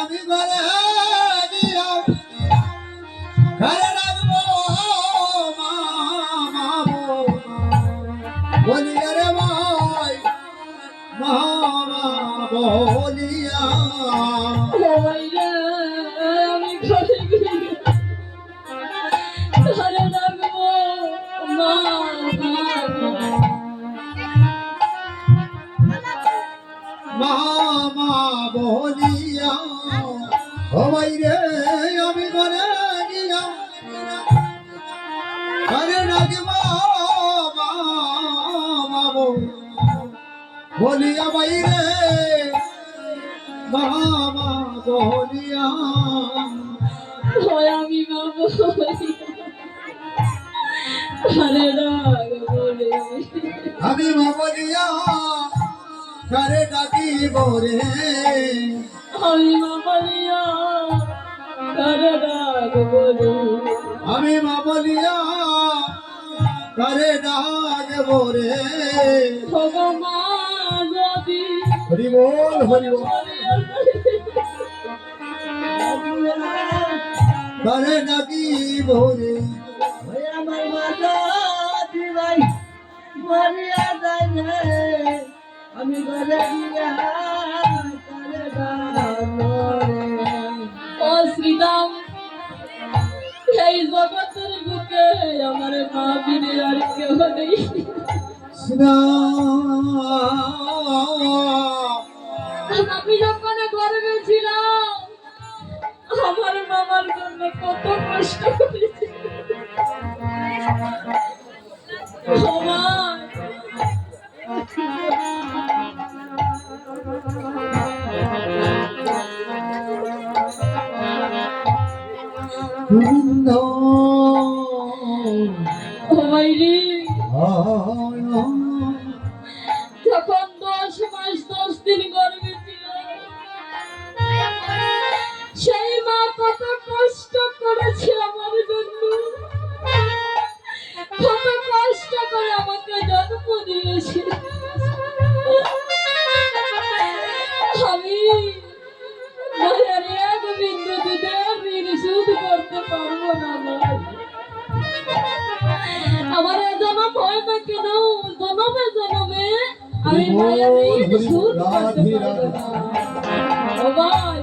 আমি ঘরে ঘরে রাখব বলিয়া রে ভাই মা মা বলিয়া। রে আমি রাখব মা মা বলিয়া বাইরে মা মা বলিয়া হয় আমি রে আমি মা বলিয়া ডাকিব রে আমি মা আমি মা বলিয়া ঘরে ডাকব রে ভগবান যদি হরি বল হরি বল ঘরে ডাকিব রে আমার মাতা দিবাই মরিয়া যায় আমি ঘরে গিয়া শ্রীরাম এই জগতের বুকে আমার মা বিনে আর কেউ নেই। আমি যখন গর্বে ছিলাম আমার মামার জন্য কত কষ্ট করেছি। আমার ভাই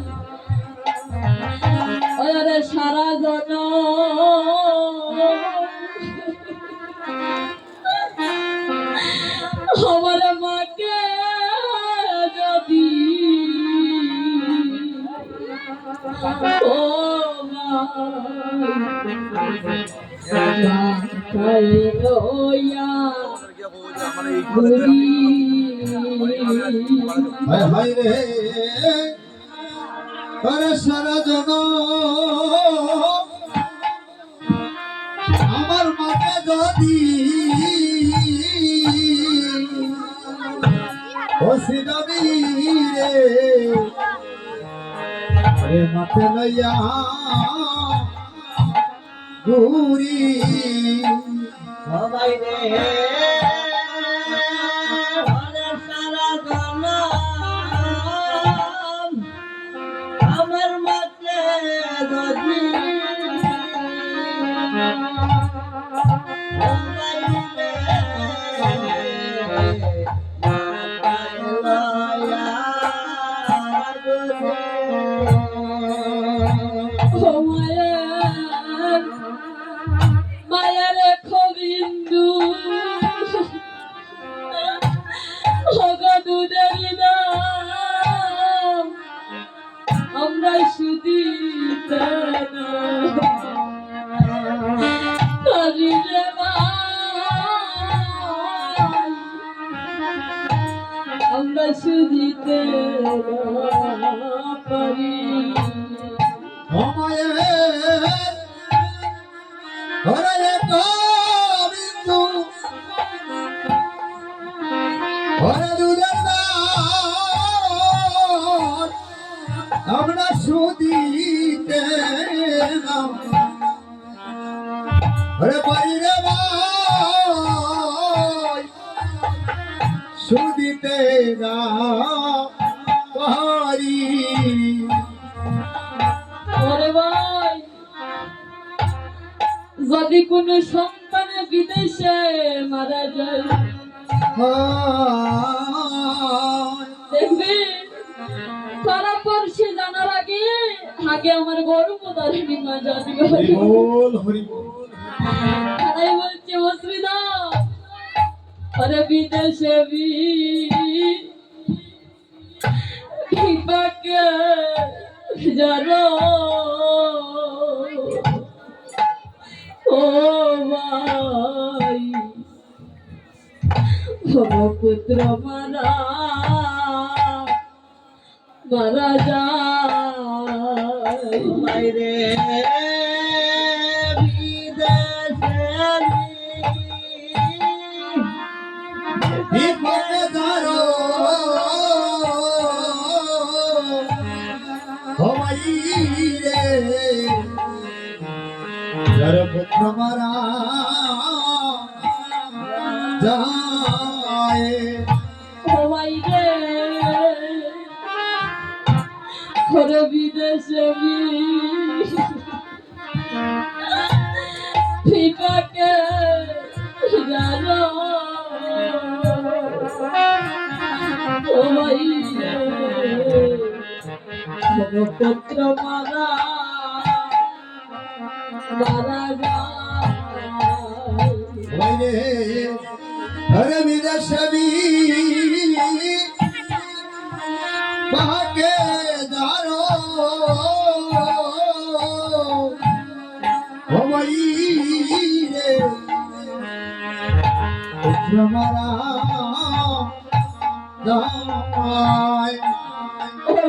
ওরে সারা জন আমার মাকে যদি হায় হায় রে। আরে সারা জন। আমার মাকে যদি নবী রে। আরে লইয়া ঘুরি। সবাই রে। ঘুরে। মায়ের খবিন্দু ভগদুদের নাম আমরা সুদিতে আমরা সুদিতে পারি আমরা সুদিতে সুদিতে না পারি যদি কোনো সন্তান বিদেশে মারা যায় দেখবে? তারা পড়ছে জানার আগে আগে আমার গর্ব দারিণী মা যাবে হরিবোল হরিবোল। তারাই বলছে অসুবিধা? আরে বিদেশে বি বিপাকে জানো পুত্র মারা মারা যায়। বাইরে পুত্র মারা যায় বিদেশে ফিকাকে জানো সবাই রে মারা মারা বাইরে হরে বিদেশবি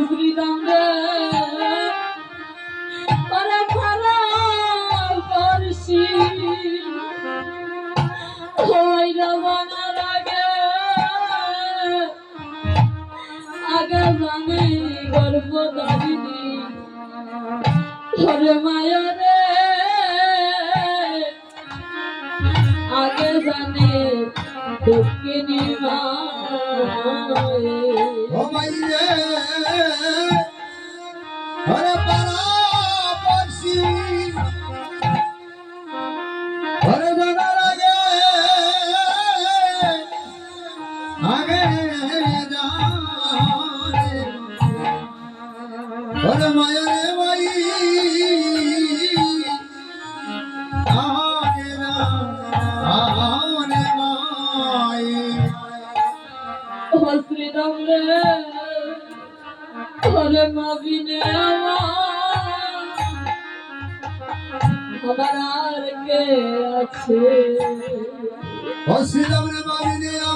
শ্রীরাম পরে পরে করছি ওই রবানার আগে আগে জানে গর্ব দাবিনি ওরে মায়া রে আগে জানে দক্ষিণী মায়ে শ্রীরাম রে ঘরে মাবিনে আমার আর কে আছে? হসিলাম রে বাবিনে আমার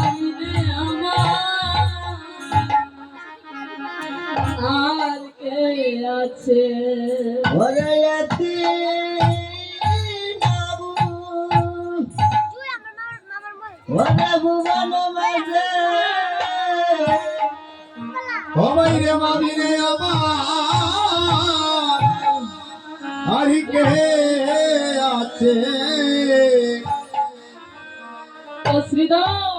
হবাই রে মাবিনে আমার। কে আছে? ও শ্রীদাস